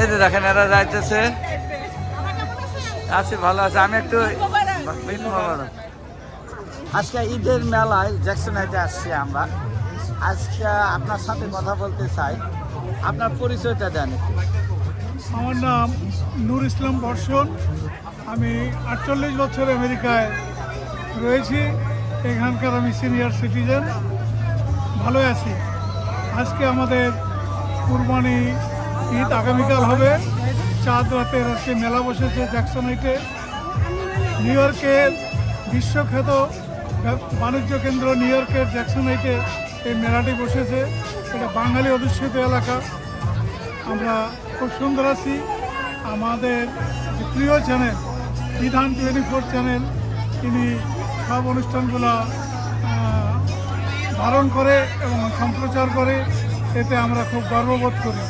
এই যে দেখেন, এরা যাইতেছে। আছি, ভালো আছে। আমি একটু আজকে ঈদের মেলায় জ্যাকসন হাইটে আসছি আমরা। আজকে আপনার সাথে কথা বলতে চাই। আপনার পরিচয়টা দেন আমার নাম নূর ইসলাম বর্ষণ। আমি আটচল্লিশ বছর আমেরিকায় রয়েছি। এখানকার আমি সিনিয়র সিটিজেন। ভালো আছি। আজকে আমাদের কুরবানি ঈদ আগামীকাল হবে। চাঁদ রাতের আজকে মেলা বসেছে জ্যাকসনাইটে নিউ ইয়র্কের বিশ্বখ্যাত বাণিজ্য কেন্দ্র নিউ ইয়র্কের জ্যাকসনাইটে এই মেলাটি বসেছে। এটা বাঙালি অধ্যুষিত এলাকা। আমরা খুব সুন্দর আছি। আমাদের প্রিয় চ্যানেল, বিধান টোয়েন্টি ফোর চ্যানেল, তিনি সব অনুষ্ঠানগুলো ধারণ করে এবং সম্প্রচার করে, এতে আমরা খুব গর্ববোধ করি।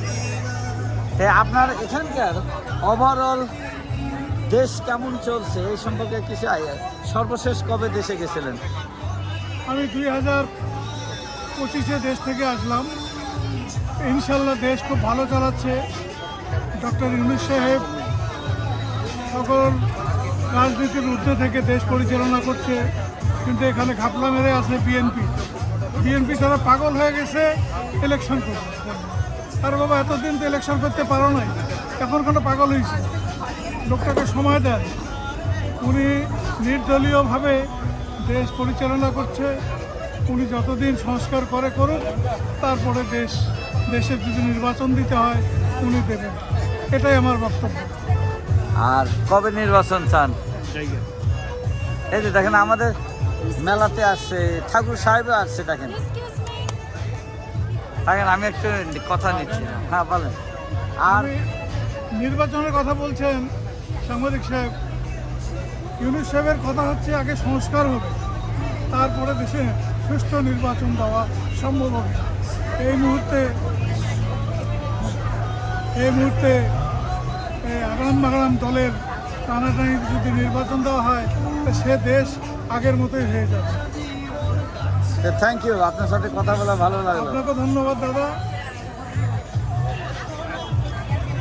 আপনার এখানকার ওভারঅল দেশ কেমন চলছে? এই সম্পর্কে কিছু সর্বশেষ কবে দেশে গেছিলেন? আমি দুই হাজার পঁচিশে দেশ থেকে আসলাম। ইনশাল্লাহ দেশ খুব ভালো চালাচ্ছে। ডক্টর ইউনুস সাহেব সকল রাজনীতির ঊর্ধ্বে থেকে দেশ পরিচালনা করছে। কিন্তু এখানে ঘাপলা মেরে আছে বিএনপি। বিএনপি তারা পাগল হয়ে গেছে ইলেকশন করতে আর বাবা, এতদিন তো ইলেকশন করতে পারো নাই। এখন কোনো পাগল হয়েছে লোকটাকে সময় দেয় উনি নির্দলীয়ভাবে দেশ পরিচালনা করছে। উনি যতদিন সংস্কার করে করুক, তারপরে দেশ, দেশের যদি নির্বাচন দিতে হয়, উনি দেবেন। এটাই আমার বক্তব্য। আর কবে নির্বাচন চান? এই যে দেখেন, আমাদের মেলাতে আসছে, ঠাকুর সাহেবও আসছে, দেখেন। দেখেন আমি একটু কথা নিচ্ছি হ্যাঁ বলেন। আর নির্বাচনের কথা বলছেন সাংবাদিক সাহেব। ইউনুস সাহেবের কথা হচ্ছে আগে সংস্কার হবে, তারপরে দেশে সুষ্ঠু নির্বাচন দেওয়া সম্ভব হবে। এই মুহূর্তে এই মুহূর্তে আগাম বাগাম দলের টানাটানি যদি নির্বাচন দেওয়া হয় সে দেশ আগের মতোই হয়ে যাবে। থ্যাংক ইউ আপনার সাথে কথা বলে ভালো লাগল। আপনাকে ধন্যবাদ দাদা।